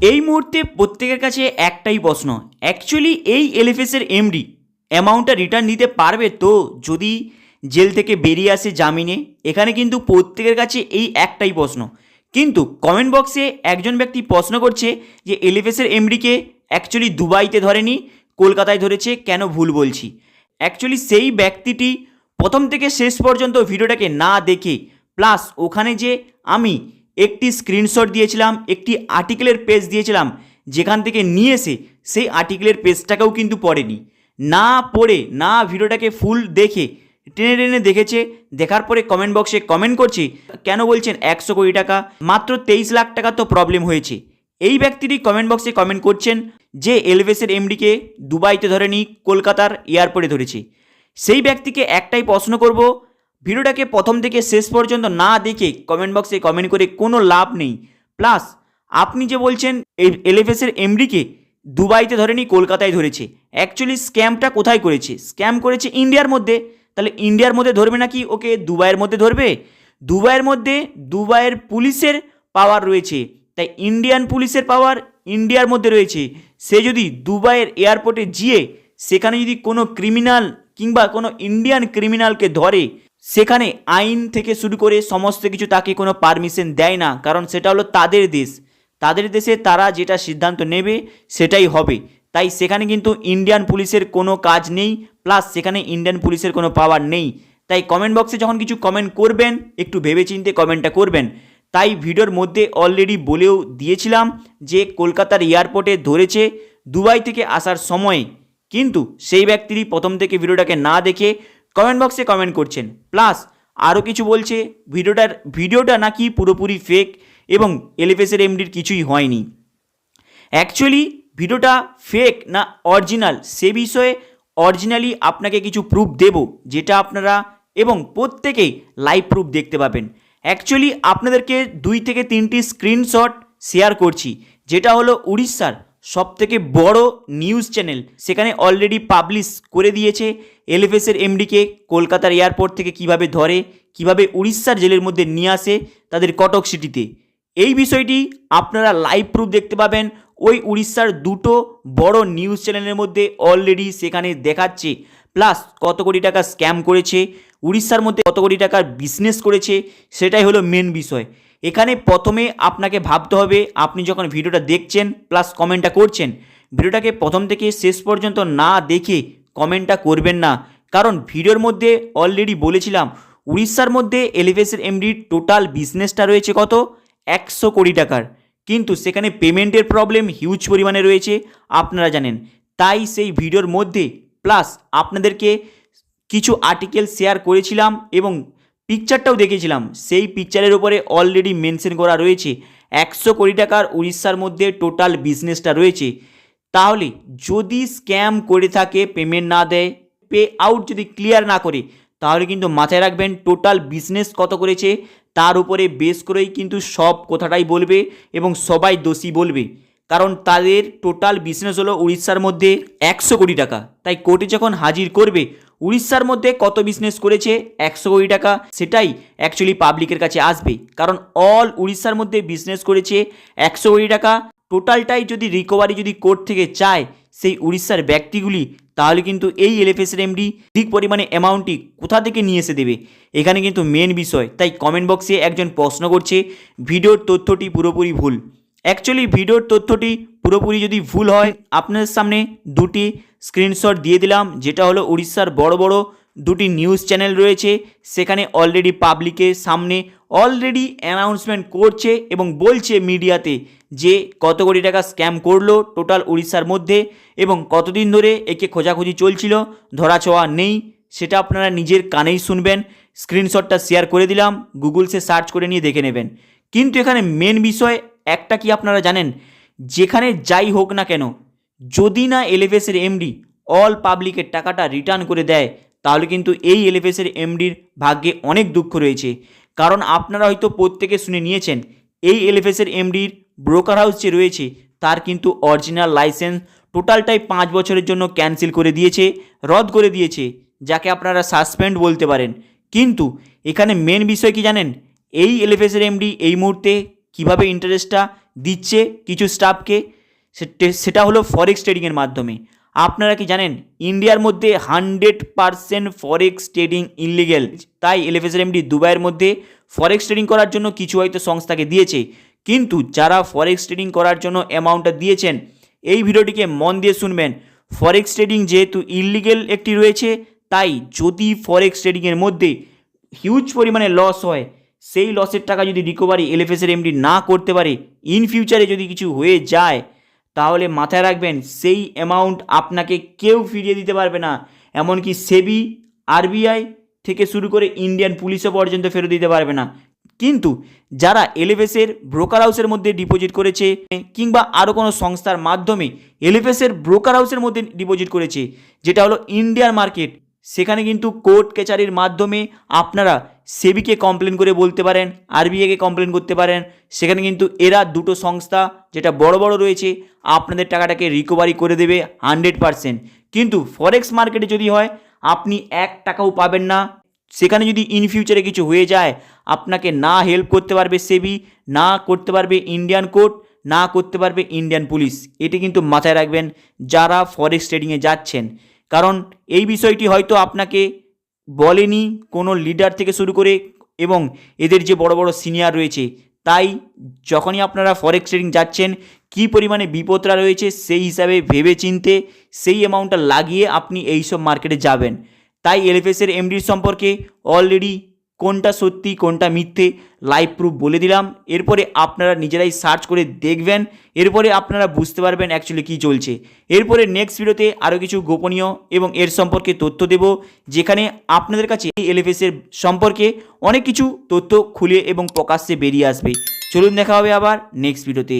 এই মুহূর্তে প্রত্যেকের কাছে একটাই প্রশ্ন অ্যাকচুয়ালি এই এলএফএসের এমডি অ্যামাউন্টটা রিটার্ন দিতে পারবে তো? যদি জেল থেকে বেরিয়ে আসে জামিনে, এখানে কিন্তু প্রত্যেকের কাছে এই একটাই প্রশ্ন। কিন্তু কমেন্ট বক্সে একজন ব্যক্তি প্রশ্ন করছে যে এলএফএসের এমডিকে অ্যাকচুয়ালি দুবাইতে ধরেনি, কলকাতায় ধরেছে, কেন ভুল বলছি? অ্যাকচুয়ালি সেই ব্যক্তিটি প্রথম থেকে শেষ পর্যন্ত ভিডিওটাকে না দেখে প্লাস ওখানে যে আমি একটি স্ক্রিনশট দিয়েছিলাম, একটি আর্টিকেলের পেজ দিয়েছিলাম, যেখান থেকে নিয়ে এসে সেই আর্টিকেলের পেজটাকেও কিন্তু পড়েনি। না পড়ে, না ভিডিওটাকে ফুল দেখে, টেনে টেনে দেখেছে, দেখার পরে কমেন্ট বক্সে কমেন্ট করছে, কেন বলছেন একশো কোটি টাকা? মাত্র তেইশ লাখ টাকা তো প্রবলেম হয়েছে। এই ব্যক্তিটি কমেন্ট বক্সে কমেন্ট করছেন যে এলভেসের এমডিকে দুবাইতে ধরেনি, কলকাতার এয়ারপোর্টে ধরেছে। সেই ব্যক্তিকে একটাই প্রশ্ন করব ভিডিওটাকে প্রথম থেকে শেষ পর্যন্ত না দেখে কমেন্ট বক্সে কমেন্ট করে কোনো লাভ নেই। প্লাস আপনি যে বলছেন এই এলএফএসের এমডিকে দুবাইতে ধরেনি, কলকাতায় ধরেছে। অ্যাকচুয়ালি স্ক্যামটা কোথায় করেছে? স্ক্যাম করেছে ইন্ডিয়ার মধ্যে। তাহলে ইন্ডিয়ার মধ্যে ধরবে নাকি ওকে দুবাইয়ের মধ্যে ধরবে? দুবাইয়ের মধ্যে দুবাইয়ের পুলিশের পাওয়ার রয়েছে। তাই ইন্ডিয়ান পুলিশের পাওয়ার ইন্ডিয়ার মধ্যে রয়েছে। সে যদি দুবাইয়ের এয়ারপোর্টে গিয়ে সেখানে যদি কোনো ক্রিমিনাল কিংবা কোনো ইন্ডিয়ান ক্রিমিনালকে ধরে সেখানে আইন থেকে শুরু করে সমস্ত কিছু তাকে কোনো পারমিশন দেয় না, কারণ সেটা হলো তাদের দেশ। তাদের দেশে তারা যেটা সিদ্ধান্ত নেবে সেটাই হবে। তাই সেখানে কিন্তু ইন্ডিয়ান পুলিশের কোনো কাজ নেই প্লাস সেখানে ইন্ডিয়ান পুলিশের কোনো পাওয়ার নেই। তাই কমেন্ট বক্সে যখন কিছু কমেন্ট করবেন, একটু ভেবেচিন্তে কমেন্টটা করবেন। তাই ভিডিওর মধ্যে অলরেডি বলেও দিয়েছিলাম যে কলকাতার এয়ারপোর্টে ধরেছে দুবাই থেকে আসার সময়ে। কিন্তু সেই ব্যক্তিরই প্রথম থেকে ভিডিওটাকে না দেখে কমেন্ট বক্সে কমেন্ট করছেন। প্লাস আরও কিছু বলছে, ভিডিওটার, ভিডিওটা নাকি পুরোপুরি ফেক এবং এলিফেসের এমডির কিছুই হয়নি। অ্যাকচুয়ালি ভিডিওটা ফেক না অরিজিনাল সে বিষয়ে অরিজিনালি আপনাকে কিছু প্রুফ দেব, যেটা আপনারা এবং প্রত্যেকেই লাইভ প্রুফ দেখতে পাবেন। অ্যাকচুয়ালি আপনাদেরকে দুই থেকে তিনটি স্ক্রিনশট শেয়ার করছি, যেটা হলো উড়িষ্যার সবথেকে বড় নিউজ চ্যানেল সেখানে অলরেডি পাবলিশ করে দিয়েছে এলএফএসের এমডিকে কলকাতার এয়ারপোর্ট থেকে কীভাবে ধরে, কীভাবে উড়িষ্যার জেলের মধ্যে নিয়ে আসে তাদের কটক সিটিতে এই বিষয়টি আপনারা লাইভ প্রুফ দেখতে পাবেন। ওই উড়িষ্যার দুটো বড় নিউজ চ্যানেলের মধ্যে অলরেডি সেখানে দেখাচ্ছে। প্লাস কত কোটি টাকা স্ক্যাম করেছে, উড়িষ্যার মধ্যে কত কোটি টাকার বিজনেস করেছে, সেটাই হলো মেন বিষয়। এখানে প্রথমে আপনাকে ভাবতে হবে, আপনি যখন ভিডিওটা দেখছেন প্লাস কমেন্টটা করছেন, ভিডিওটাকে প্রথম থেকে শেষ পর্যন্ত না দেখে কমেন্টটা করবেন না। কারণ ভিডিওর মধ্যে অলরেডি বলেছিলাম, উড়িষ্যার মধ্যে এলিভেসের এমডির টোটাল বিজনেসটা রয়েছে কত? একশো কোটি টাকার। কিন্তু সেখানে পেমেন্টের প্রবলেম হিউজ পরিমাণে রয়েছে, আপনারা জানেন। তাই সেই ভিডিওর মধ্যে প্লাস আপনাদেরকে কিছু আর্টিকেল শেয়ার করেছিলাম এবং পিকচারটাও দেখেছিলাম সেই পিকচারের উপরে অলরেডি মেনশন করা রয়েছে, একশো কোটি টাকার উড়িষ্যার মধ্যে টোটাল বিজনেসটা রয়েছে। তাহলে যদি স্ক্যাম করে থাকে পেমেন্ট না দেয় পে আউট যদি ক্লিয়ার না করে, তাহলে কিন্তু মাথায় রাখবেন টোটাল বিজনেস কত করেছে, তার উপরে বেস করেই কিন্তু সব কথাটাই বলবে এবং সবাই দোষী বলবে। কারণ তাদের টোটাল বিজনেস হলো উড়িষ্যার মধ্যে একশো কোটি টাকা। তাই কোর্টে যখন হাজির করবে, উড়িষ্যার মধ্যে কত বিজনেস করেছে একশো কোটি টাকা, সেটাই অ্যাকচুয়ালি পাবলিকের কাছে আসবে। কারণ অল উড়িষ্যার মধ্যে বিজনেস করেছে একশো কোটি টাকা। টোটালটাই যদি রিকভারি যদি কোর্ট থেকে চায় সেই উড়িষ্যার ব্যক্তিগুলি, তাহলে কিন্তু এই এলএফএসের এমডি ঠিক পরিমাণে অ্যামাউন্টটি কোথা থেকে নিয়ে এসে দেবে? এখানে কিন্তু মেন বিষয়। তাই কমেন্ট বক্সে একজন প্রশ্ন করছে, ভিডিওর তথ্যটি পুরোপুরি ভুল। অ্যাকচুয়ালি ভিডিওর তথ্যটি পুরোপুরি যদি ভুল হয়, আপনাদের সামনে দুটি স্ক্রিনশট দিয়ে দিলাম, যেটা হলো উড়িষ্যার বড় বড় দুটি নিউজ চ্যানেল রয়েছে। সেখানে অলরেডি পাবলিকের সামনে অলরেডি অ্যানাউন্সমেন্ট করছে এবং বলছে মিডিয়াতে যে কত কোটি টাকা স্ক্যাম করল টোটাল উড়িষ্যার মধ্যে এবং কতদিন ধরে একে খোঁজাখুঁজি চলছিল ধরাছোঁয়া নেই। সেটা আপনারা নিজের কানেই শুনবেন। স্ক্রিনশটটা শেয়ার করে দিলাম গুগলসে সার্চ করে নিয়ে দেখে নেবেন। কিন্তু এখানে মেন বিষয় একটা কি আপনারা জানেন? যেখানে যাই হোক না কেন, যদি না এলএফএসের এমডি অল পাবলিকের টাকাটা রিটার্ন করে দেয়, তাহলে কিন্তু এই এলএফএসের এমডির ভাগ্যে অনেক দুঃখ রয়েছে। কারণ আপনারা হয়তো প্রত্যেকে শুনে নিয়েছেন, এই এলএফএসের এমডির ব্রোকার হাউস যে রয়েছে, তার কিন্তু অরিজিনাল লাইসেন্স টোটালটাই পাঁচ বছরের জন্য ক্যান্সেল করে দিয়েছে, রদ করে দিয়েছে, যাকে আপনারা সাসপেন্ড বলতে পারেন। কিন্তু এখানে মেন বিষয় কি জানেন? এই এলএফএসের এমডি এই মুহূর্তে কীভাবে ইন্টারেস্টটা দিচ্ছে কিছু স্টাফকে সেটে- হলো ফরেক্স ট্রেডিংয়ের মাধ্যমে। আপনারা কি জানেন ইন্ডিয়ার মধ্যে hundred percent forex trading illegal তাই এলএফএসের এমডি দুবাইয়ের মধ্যে ফরেক্স ট্রেডিং করার জন্য কিছু হয়তো সংস্থাকে দিয়েছে। কিন্তু যারা ফরেক্স ট্রেডিং করার জন্য অ্যামাউন্টটা দিয়েছেন, এই ভিডিওটিকে মন দিয়ে শুনবেন। ফরেক্স ট্রেডিং যেহেতু ইললিগেল একটি রয়েছে, তাই যদি ফরেক্স ট্রেডিংয়ের মধ্যে হিউজ পরিমাণে লস হয় সেই লসের টাকা যদি রিকভারি এলএফএসের এমডি না করতে পারে ইন ফিউচারে যদি কিছু হয়ে যায়, তাহলে মাথায় রাখবেন সেই অ্যামাউন্ট আপনাকে কেউ ফিরিয়ে দিতে পারবে না। এমনকি সেবি আরবিআই থেকে শুরু করে ইন্ডিয়ান পুলিশও পর্যন্ত ফেরত দিতে পারবে না। কিন্তু যারা এলএফএসের ব্রোকার হাউসের মধ্যে ডিপোজিট করেছে, কিংবা আরও কোনো সংস্থার মাধ্যমে এলএফএসের ব্রোকার হাউসের মধ্যে ডিপোজিট করেছে, যেটা হলো ইন্ডিয়ান মার্কেট সেখানে কিন্তু কোর্ট কেচারির মাধ্যমে আপনারা সেবিকে কমপ্লেন করে বলতে পারেন, আরবিআইকে কমপ্লেন করতে পারেন, সেখানে কিন্তু এরা দুটো সংস্থা যেটা বড় বড় রয়েছে, আপনাদের টাকাটাকে রিকভারি করে দেবে হান্ড্রেড পারসেন্ট কিন্তু ফরেক্স মার্কেটে যদি হয়, আপনি এক টাকাও পাবেন না। সেখানে যদি ইন ফিউচারে কিছু হয়ে যায়, আপনাকে না হেল্প করতে পারবে সেবি, না করতে পারবে ইন্ডিয়ান কোর্ট না করতে পারবে ইন্ডিয়ান পুলিশ এটি কিন্তু মাথায় রাখবেন যারা ফরেক্স ট্রেডিংয়ে যাচ্ছেন। কারণ এই বিষয়টি হয়তো আপনাকে বলেনি কোনো লিডার থেকে শুরু করে এবং এদের যে বড় বড় সিনিয়র রয়েছে, তাই যখনই আপনারা ফরেক্স ট্রেডিং যাচ্ছেন, কি পরিমাণে বিপদরা রয়েছে সেই হিসাবে ভেবে চিনতে সেই অ্যামাউন্টটা লাগিয়ে আপনি এই সব মার্কেটে যাবেন। তাই এলএফএসের এমডির সম্পর্কে অলরেডি কোনটা সত্যি, কোনটা মিথ্যে লাইভ প্রুফ বলে দিলাম। এরপরে আপনারা নিজেরাই সার্চ করে দেখবেন। এরপরে আপনারা বুঝতে পারবেন অ্যাকচুয়ালি কী চলছে। এরপরে নেক্সট ভিডিওতে আরও কিছু গোপনীয় এবং এর সম্পর্কে তথ্য দেব, যেখানে আপনাদের কাছে এই এলএফএসের সম্পর্কে অনেক কিছু তথ্য খুলে এবং প্রকাশ্যে বেরিয়ে আসবে। চলুন দেখা হবে আবার নেক্সট ভিডিওতে